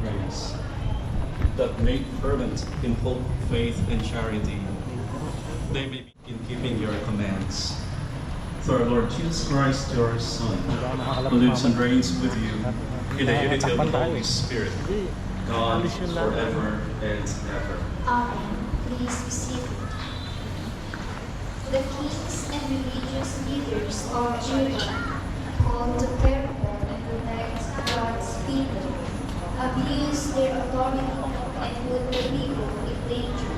grace, that made fervent in hope, faith, and charity, they may be in keeping your commands. Through our Lord Jesus Christ, your Son, who lives and reigns with you in the unity of the Holy Spirit, God forever and ever. Amen. Please be seated. The kings and religious leaders of Judah, called to for and protect God's people, abuse their authority and put the people in danger.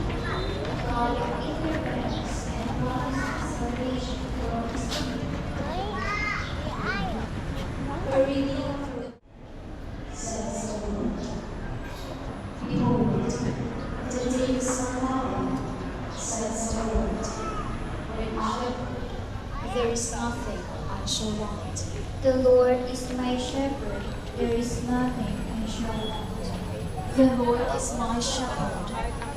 God of ignorance and lost salvation for his A reading There is nothing I shall want. The Lord is my shepherd, there is nothing the Lord is my shepherd,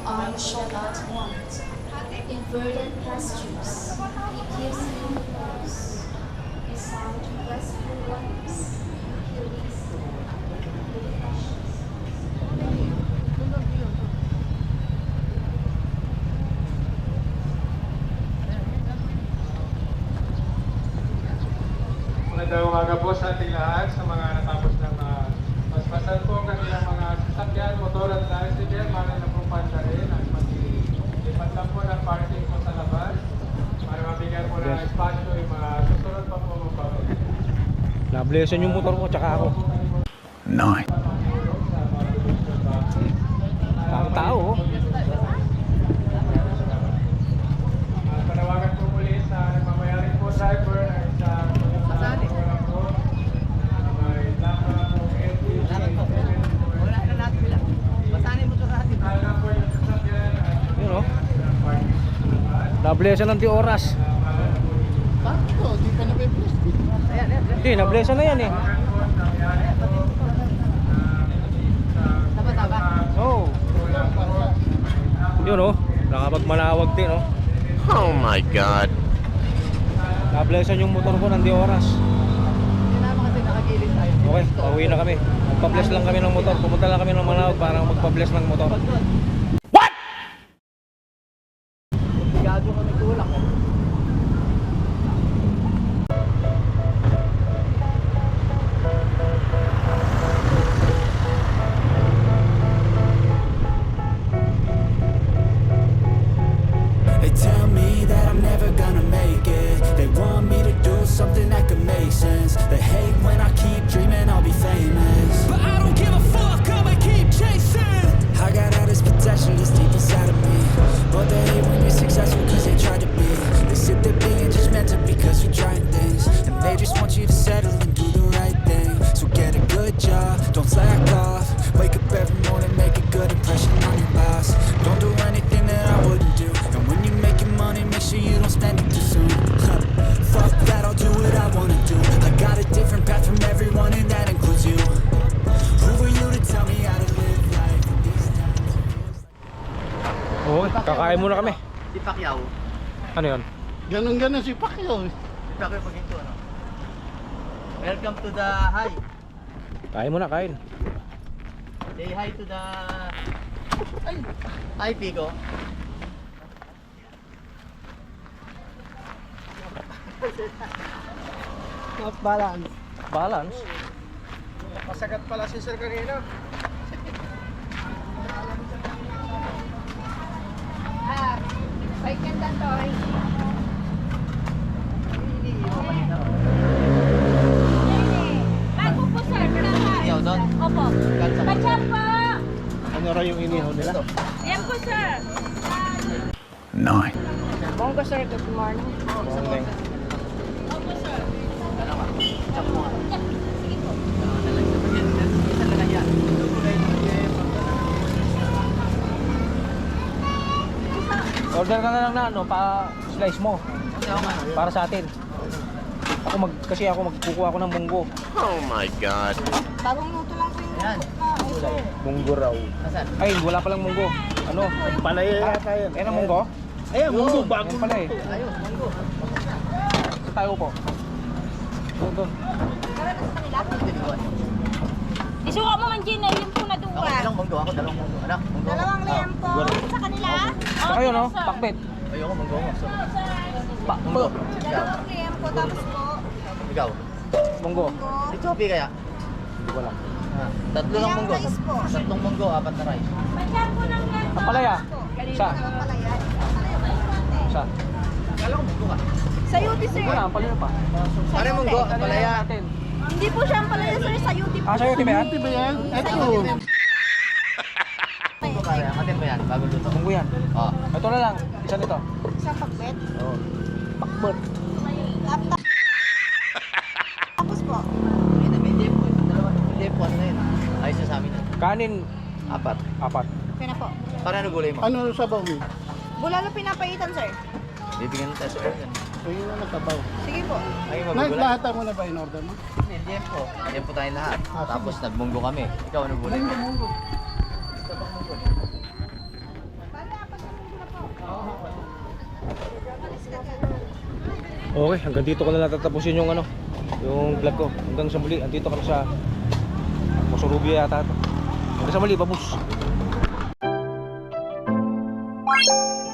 I shall not want. In verdant pastures, he gives me repose. Beside restful waters, he leads me. Magandang umaga po sa ating lahat, sa mga natapos na paspasan po ang kanilang mga sasakyan, motor at tricycle, para na pong pandarin at maglipat lang po ng parking po sa labas para mabigyan po ng espasyo yung mga susunod pa po magpapagod. Nablesan yung motor ko tsaka ako. Nine. Ang tao oh. Uh, panawagan po muli sa nagmamayaring po driver na sa Masani. May laka po LPG. Wala na natin lang. Basahin mo ito sa atin. Kaya po yung sasakyan at Yun oh. ng parking sa labas. Nablesan ng di oras. Bakit Di pa na pipis. Ayan, ayan. Hindi, nablesan na yan eh. Tama. Oo. Oh. Yun oh. Nakapagmanawag din oh. Oh my god. Nablesan yung motor ko ng di oras. Hindi naman kasi nakagilid tayo. Okay, pauwi na kami. Magpa-bless lang kami ng motor. Pumunta lang kami ng Manawag para magpa-bless ng motor. Don't slack off. Wake up every morning, make a good impression on your boss. Don't do anything that I wouldn't do. And when you're making money, make sure you don't spend it too soon. Huh. Fuck that, I'll do what I wanna do. I got a different path from everyone, and that includes you. Who are you to tell me how to live life in these times? Oo, kakain muna kami. Si Pacquiao. Ano yun? Ganon-ganon si Pacquiao. eh. Sabi pag ito, ano? Welcome to the high. Kain mo na, kain. Say hi to the... Ay! Hi, Pico. Balance. Balance. Masagat pala si Sir kanina. Ah, bike ganda to. Lang. Yan, yan. Isa lang yan. Order ka na lang na ano, pa slice mo para sa atin. Ako mag kasi ako magkukuha ako ng munggo. Oh my god. Bagong luto lang po yung Yan. Munggo raw. Ay, wala palang munggo. Ano? Palaya yata yan. Ayan ang munggo? Ayan, Yun. bago pala eh. Ayos, manggo. Sa tayo po. Doon, doon. Isuka mo man Gina, yung po na Ako, duwa. ilang manggo? Ako, dalawang manggo. Anak, manggo. Dalawang Ah, lempo. Sa kanila? Sa kayo no? Pakbet. Ayoko, manggo mo. So, Pa. Ikaw. Dalawang lempo, tapos po. Ikaw. Munggo. Di Choppy kaya? Hindi ko alam. Ah, tatlo lang po? Tatlong manggo, apat na rice. Pasyal po ng lempo. Ang palaya. Sa? Sa? Kala ko manggo ka. Sa UT sir. Munggo na, ang palaya pa. Ano yung manggo? Ang palaya. Hindi po siya ang palaya sir, sa UT po. Ah, Tibe, Ito ba yan? Ito. Manggo kaya. Atin mo yan, bago luto. Munggo yan. Oh. Ito na lang. Isa nito. Isang pagbet. Oo. Pakbet. Laptop. Tapos po. Hindi, may depo. Ito dalawa. May depo, ano na yun? Ayos na sa amin. Kanin, Apat. apat. Na po. Para ano gulay mo? Ano sa bawi? Bulalo pinapaitan sir. Bibigyan ng test. So yun ang natabaw. Sige po. Ay, Night, magugulay. lahat mo na ba in order mo? Hindi, Diempo. Diempo tayo lahat. Tapos nagmunggo kami. Ikaw, ano gulay mo? Okay, hanggang dito ko na lang tatapusin yung ano, yung vlog ko. Hanggang sa muli, andito kami sa Mosorubia yata ito. Hanggang sa muli, babus. Bye.